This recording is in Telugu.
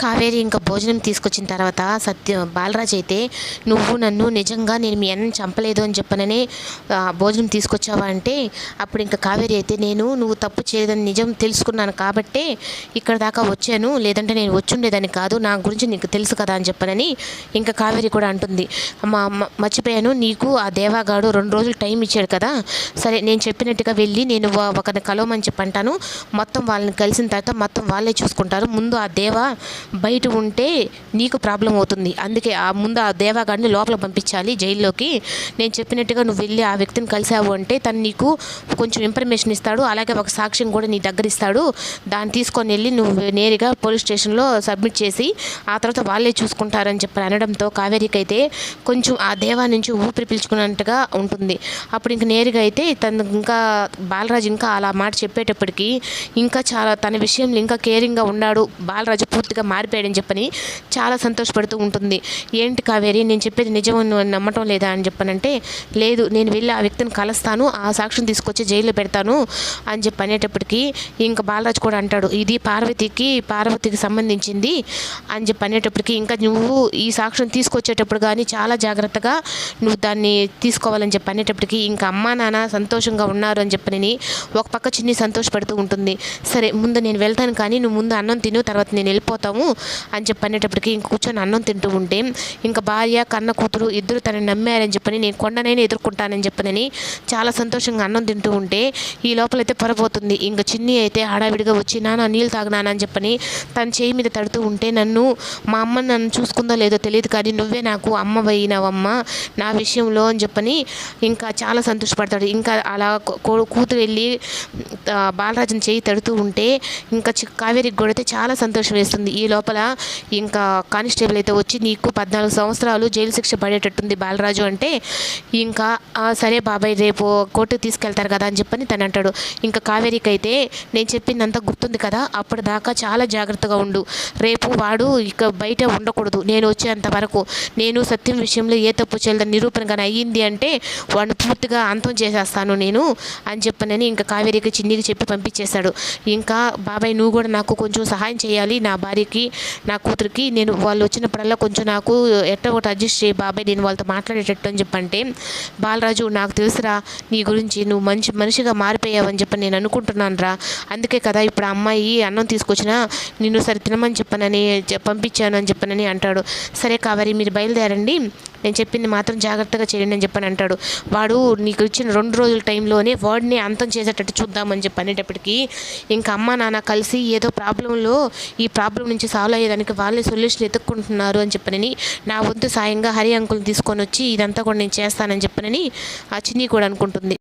కావేరి ఇంకా భోజనం తీసుకొచ్చిన తర్వాత సత్య బాలరాజ్ అయితే నువ్వు నన్ను నిజంగా నేను మీ అన్నని చంపలేదు అని చెప్పననే భోజనం తీసుకొచ్చావా? అంటే అప్పుడు ఇంకా కావేరి అయితే నేను నువ్వు తప్పు చేయలేదని నిజం తెలుసుకున్నాను కాబట్టే ఇక్కడ దాకా వచ్చాను. లేదంటే నేను వచ్చుండేదని కాదు. నా గురించి నీకు తెలుసు కదా అని చెప్పనని ఇంకా కావేరి కూడా అంటుంది. మా మర్చిపోయాను. నీకు ఆ దేవాగాడు రెండు రోజులు టైం ఇచ్చాడు కదా. సరే నేను చెప్పినట్టుగా వెళ్ళి నేను ఒకరిని కలవమని చెప్పి అంటాను. మొత్తం వాళ్ళని కలిసిన తర్వాత మొత్తం వాళ్ళే చూసుకుంటారు. ముందు ఆ దేవా బయట ఉంటే నీకు ప్రాబ్లం అవుతుంది. అందుకే ఆ ముందు ఆ దేవాగాడిని లోపల పంపించాలి జైల్లోకి. నేను చెప్పినట్టుగా నువ్వు వెళ్ళి ఆ వ్యక్తిని కలిసావు అంటే తను నీకు కొంచెం ఇన్ఫర్మేషన్ ఇస్తాడు అలాగే ఒక సాక్ష్యం కూడా నీ దగ్గర ఇస్తాడు. దాన్ని తీసుకొని వెళ్ళి నువ్వు నేరుగా పోలీస్ స్టేషన్లో సబ్మిట్ చేసి ఆ తర్వాత వాళ్ళే చూసుకుంటారని చెప్పి అనడంతో కావేరికి అయితే కొంచెం ఆ దేవా నుంచి ఊపిరి పీల్చుకున్నట్టుగా ఉంటుంది. అప్పుడు ఇంక నేరుగా అయితే తను ఇంకా బాలరాజు ఇంకా అలా మాట చెప్పేటప్పటికి ఇంకా చాలా తన విషయంలో ఇంకా కేరింగ్గా ఉన్నాడు. బాలరాజు పూర్తిగా మారిపోయాడని చెప్పని చాలా సంతోషపడుతూ ఉంటుంది. ఏంటి కావేరి నేను చెప్పేది నిజం నమ్మటం లేదా అని చెప్పనంటే లేదు నేను వెళ్ళి ఆ వ్యక్తిని కలుస్తాను ఆ సాక్ష్యం తీసుకొచ్చి జైల్లో పెడతాను అని చెప్పి అనేటప్పటికి ఇంకా బాలరాజు కూడా అంటాడు ఇది పార్వతికి పార్వతికి సంబంధించింది అని చెప్పి అనేటప్పటికి ఇంకా నువ్వు ఈ సాక్ష్యం తీసుకొచ్చేటప్పుడు కానీ చాలా జాగ్రత్తగా నువ్వు దాన్ని తీసుకోవాలని చెప్పి అనేటప్పటికి ఇంకా అమ్మా నాన్న సంతోషంగా ఉన్నారు అని చెప్పని ఒక పక్క చిన్ని సంతోషపడుతూ ఉంటుంది. సరే ముందు నేను వెళ్తాను కానీ నువ్వు ముందు అన్నం తిను తర్వాత నేను వెళ్ళిపోతాము అని చెప్పి అనేటప్పటికి ఇంక కూర్చొని అన్నం తింటూ ఉంటే ఇంకా భార్య కన్న కూతురు ఇద్దరు తనని నమ్మారని చెప్పని నేను కొండనైనా ఎదుర్కొంటానని చెప్పనని చాలా సంతోషంగా అన్నం తింటూ ఉంటే ఈ లోపలైతే పొరపోతుంది ఇంకా చిన్ని అయితే హడావిడిగా వచ్చి నాన్న నీళ్ళు తాగినానని అని చెప్పని తన చేయి మీద తడుతూ ఉంటే నన్ను మా అమ్మ నన్ను చూసుకుందో లేదో తెలియదు కానీ నువ్వే నాకు అమ్మ పోయినావమ్మ నా విషయంలో అని చెప్పని ఇంకా చాలా సంతోషపడతాడు. ఇంకా అలా కూతురు వెళ్ళి బాలరాజుని చేయి తడుతూ ఉంటే ఇంకా చి- కావేరికి కొడితే అయితే చాలా సంతోషం వేస్తుంది. ఈ లోపల ఇంకా కానిస్టేబుల్ అయితే వచ్చి నీకు పద్నాలుగు సంవత్సరాలు జైలు శిక్ష పడేటట్టుంది బాలరాజు అంటే ఇంకా సరే బాబాయ్ రేపు కోర్టుకు తీసుకెళ్తారు కదా అని చెప్పని తను అంటాడు. ఇంకా కావేరికి అయితే నేను చెప్పిందంతా గుర్తుంది కదా అప్పటిదాకా చాలా జాగ్రత్తగా ఉండు. రేపు వాడు ఇక బయట ఉండకూడదు. నేను వచ్చేంత వరకు నేను సత్యం విషయంలో ఏ తప్పు చేయలేదని నిరూపణ కానీ అయ్యింది అంటే వాడిని పూర్తిగా అంతం చేసేస్తాను నేను అని చెప్పనని ఇంకా కావేరికి చిన్నికి చెప్పి పంపించేశాడు. ఇంకా బాబాయ్ నువ్వు కూడా నాకు కొంచెం సహాయం చేయాలి. నా భార్యకి నా కూతురికి. నేను వాళ్ళు వచ్చినప్పుడల్లా కొంచెం నాకు ఎట్టో ఒకటి అడ్జస్ట్ చేయి బాబాయ్. నేను వాళ్ళతో మాట్లాడేటట్టు అని చెప్పంటే బాలరాజు నాకు తెలుసురా నీ గురించి నువ్వు మంచి మనిషిగా మారిపోయావని చెప్పి నేను అనుకుంటున్నాను రా అందుకే కదా ఇప్పుడు ఆ అమ్మాయి అన్నం తీసుకొచ్చిన నిన్ను సరే తినమని చెప్పనని పంపించాను అని చెప్పనని అంటాడు. సరే కావేరి మీరు బయలుదేరండి. నేను చెప్పింది మాత్రం జాగ్రత్తగా చేయండి అని చెప్పని అంటాడు. వాడు నీకు ఇచ్చిన రెండు రోజుల టైంలోనే వాడిని అంతం చేసేటట్టు చూద్దామని చెప్పి అనేటప్పటికి ఇంకా అమ్మ నాన్న కలిసి ఏదో ప్రాబ్లంలో ఈ ప్రాబ్లం నుంచి సాల్వ్ అయ్యేదానికి వాళ్ళే సొల్యూషన్ ఎత్తుక్కుంటున్నారు అని చెప్పనని నా వంతు సాయంగా హరి అంకుల్ని తీసుకొని వచ్చి ఇదంతా కూడా నేను చేస్తానని చెప్పనని ఆ చిన్ని కూడా అనుకుంటుంది.